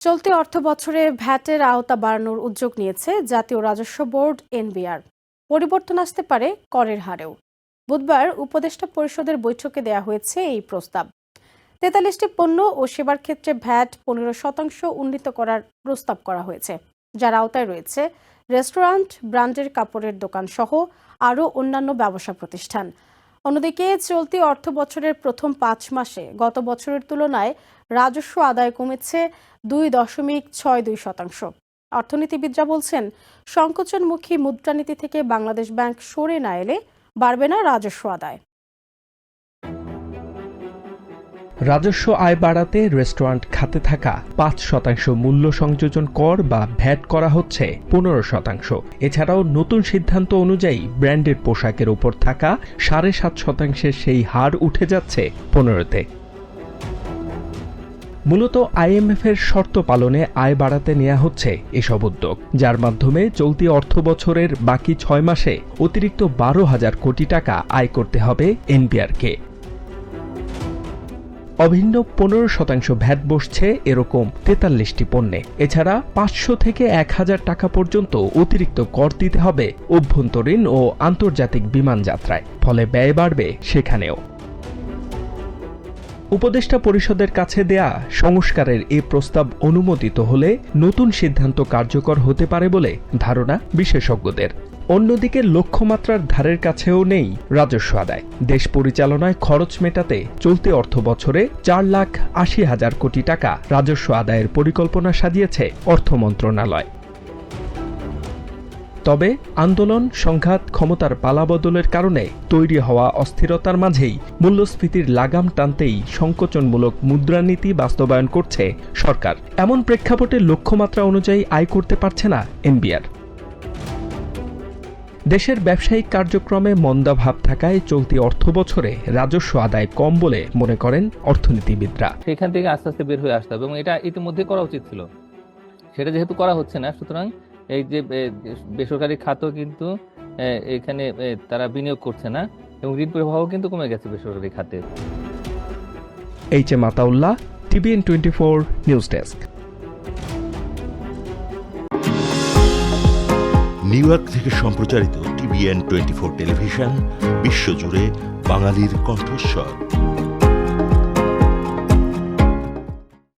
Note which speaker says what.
Speaker 1: চলতি অর্থ বছরে ভ্যাটের আওতা বাড়ানোর উদ্যোগ নিয়েছে জাতীয় রাজস্ব বোর্ড, এনবিআর। পরিবর্তন আসতে পারে করের হারেও। বুধবার উপদেষ্টা পরিষদের বৈঠকে দেয়া হয়েছে এই প্রস্তাব। তেতাল্লিশটি পণ্য ও সেবার ক্ষেত্রে ভ্যাট পনেরো শতাংশ উন্নীত করার প্রস্তাব করা হয়েছে। যার আওতায় রয়েছে রেস্টুরেন্ট, ব্র্যান্ডের কাপড়ের দোকান সহ আরও অন্যান্য ব্যবসা প্রতিষ্ঠান। অন্যদিকে চলতি অর্থ বছরের প্রথম পাঁচ মাসে গত বছরের তুলনায় রাজস্ব আদায় কমেছে দুই দশমিক ছয় দুই শতাংশ। অর্থনীতিবিদরা বলছেন, সংকোচনমুখী মুদ্রানীতি থেকে বাংলাদেশ ব্যাংক সরে না এলে বাড়বে না রাজস্ব আদায়।
Speaker 2: রাজস্ব আয় বাড়াতে রেস্টুরেন্ট খাতে থাকা পাঁচ শতাংশ মূল্য সংযোজন কর বা ভ্যাট করা হচ্ছে পনেরো শতাংশ। এছাড়াও নতুন সিদ্ধান্ত অনুযায়ী ব্র্যান্ডের পোশাকের উপর থাকা সাড়ে সাত শতাংশের সেই হার উঠে যাচ্ছে পনেরোতে। মূলত আইএমএফ এর শর্ত পালনে আয় বাড়াতে নেওয়া হচ্ছে এসব উদ্যোগ, যার মাধ্যমে চলতি অর্থ বছরের বাকি ছয় মাসে অতিরিক্ত বারো হাজার কোটি টাকা আয় করতে হবে এনবিআরকে। অভিন্ন পনেরো শতাংশ ভ্যাট বসছে এরকম তেতাল্লিশটি পণ্যে। এছাড়া পাঁচশো থেকে এক হাজার টাকা পর্যন্ত অতিরিক্ত কর দিতে হবে অভ্যন্তরীণ ও আন্তর্জাতিক বিমান যাত্রায়। ফলে ব্যয় বাড়বে সেখানেও। উপদেষ্টা পরিষদের কাছে দেয়া সংস্কারের এ প্রস্তাব অনুমোদিত হলে নতুন সিদ্ধান্ত কার্যকর হতে পারে বলে ধারণা বিশেষজ্ঞদের। অন্যদিকে লক্ষ্যমাত্রার ধারের কাছেও নেই রাজস্ব আদায়। দেশ পরিচালনায় খরচ মেটাতে চলতি অর্থ বছরে চার লাখ আশি হাজার কোটি টাকা রাজস্ব আদায়ের পরিকল্পনা সাজিয়েছে অর্থ মন্ত্রণালয়। তবে আন্দোলন, সংঘাত, ক্ষমতার পালাবদলের কারণে তৈরি হওয়া অস্থিরতার মাঝেই মূল্যস্ফীতির লাগাম টানতেই সংকোচনমূলক মুদ্রানীতি বাস্তবায়ন করছে সরকার। এমন প্রেক্ষাপটে লক্ষ্যমাত্রা অনুযায়ী আয় করতে পারছে না এনবিআর। দেশের ব্যবসায়িক কার্যক্রমে মন্দাভাব থাকায় চলতি অর্থ বছরে রাজস্ব আদায় কম বলে মনে করেন অর্থনীতিবিদরা।
Speaker 3: সেখান থেকে আস্তে আস্তে বের হয়ে আসতে হবে এবং এটা ইতিমধ্যে করা উচিত ছিল। সেটা যেহেতু করা হচ্ছে না, সুতরাং এই যে বেসরকারি খাতও কিন্তু এখানে তারা বিনিয়োগ করছে না এবং ঋণ প্রবাহ কিন্তু কমে গেছে বেসরকারি খাতে।
Speaker 2: H A Mataullah TVN twenty four news desk.
Speaker 4: New York থেকে সম্প্রচারিত টিভিএন টোয়েন্টি ফোর টেলিভিশন বিশ্বজুড়ে বাঙালির কণ্ঠস্বর।